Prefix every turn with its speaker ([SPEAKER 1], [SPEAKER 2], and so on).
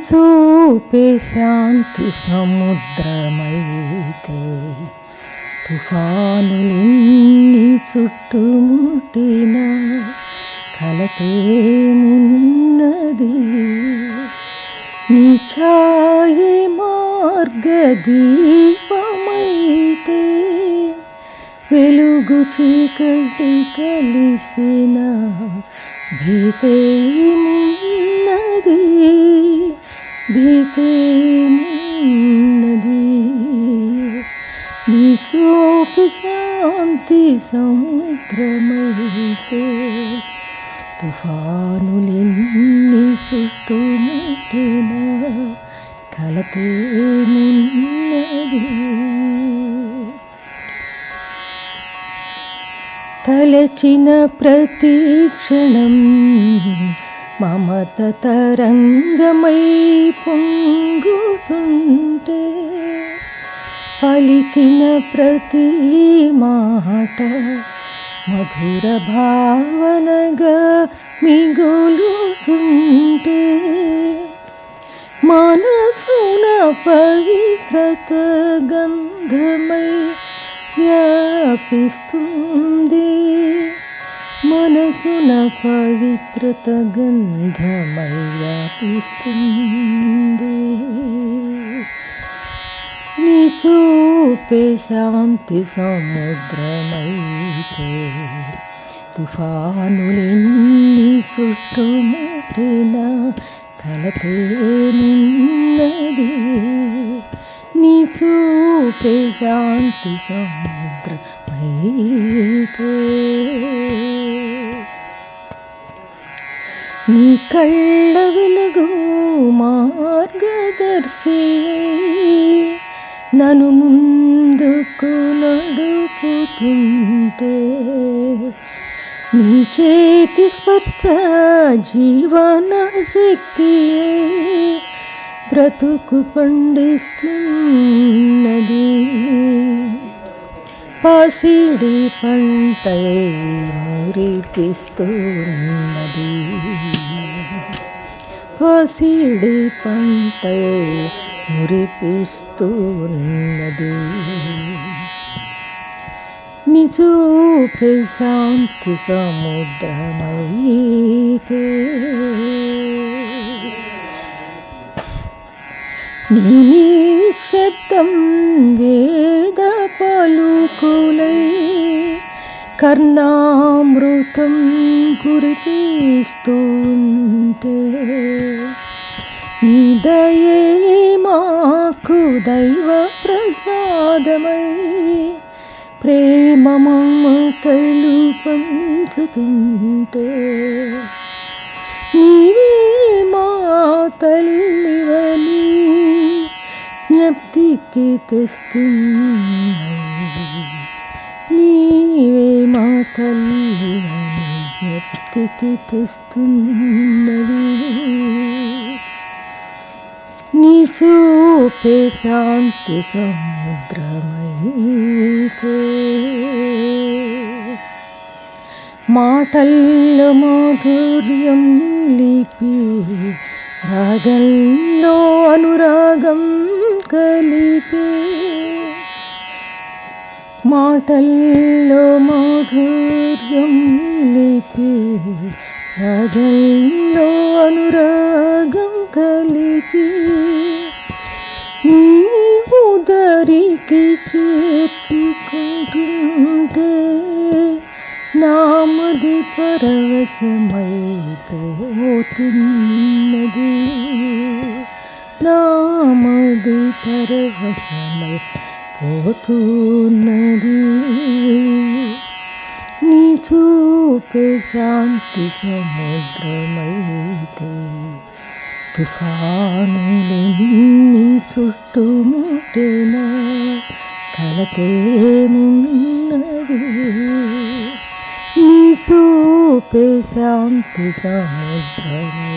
[SPEAKER 1] చూపే శాంతి సముద్రమైతే తుఫానులెన్ని చుట్టుముట్టిన కలతేమున్నది నీ ఛాయే మార్గదీపమైతే వెలుగు చీకటి కలిసిన భీతేమున్నది భీతేమున్నది నీ చూపు శాంతి సముద్రమైతే తుఫానులెన్ని చుట్టుముట్టిన కలతేమున్నది తలచిన ప్రతి క్షణం మమత తరంగమై పొంగుతుంటే పలికిన ప్రతి మాట మధుర భావనగా మిగులుతుంటే మనసున పవిత్రత గంధమై వ్యాపిస్తుంది. మనసున పవిత్రత గంధమై వ్యాపిస్తుంది నీ చూపే శాంతి సముద్రమైతే తుఫానులెన్ని చుట్టుముట్టిన కలతేమున్నది? నీ చూపే శాంతి సముద్రమైతే నీ కళ్ళ వెలుగు మార్గదర్శి. నన్ను ముందుకు నడుపుతుంటే నీ చేతి స్పర్శ జీవన శక్తి బ్రతుకు పండిస్తున్నది. పసిడి పంటై మురిపిస్తున్నది. పసిడి పంటై మురిపిస్తున్నది. నిజూపే శాంతి సముద్రమైతే నీ శబ్దం వేద పలుకులై కర్ణామృతం కురిపిస్తుంటే నిదయే మాకు దైవ ప్రసాదమై ప్రేమ మమతలు పంచుతుంటే నీవే మా తల్లివని జ్ఞప్తికి తెస్తున్నాయి నీవే మా తల్లివని జ్ఞప్తికి తెస్తున్నవి నీ చూపే శాంతి సముద్రమైతే మాటల్లో మాధుర్యం నిలిపి రాగంలో అనురాగం కలిపి మాటల్లో మాధుర్యం లిపి రాగంలో అనురాగం కలిపి ఉదరికి చేర్చుకుంటుంటే నామ నామది పరవశమైపోతున్నది నామది పరవశమై పోతున్నది నీ చూపే శాంతి సముద్రమైతే తుఫానులెన్ని చుట్టుముట్టిన కలతేమున్నది నీ చూపే శాంతి సముద్రమైతే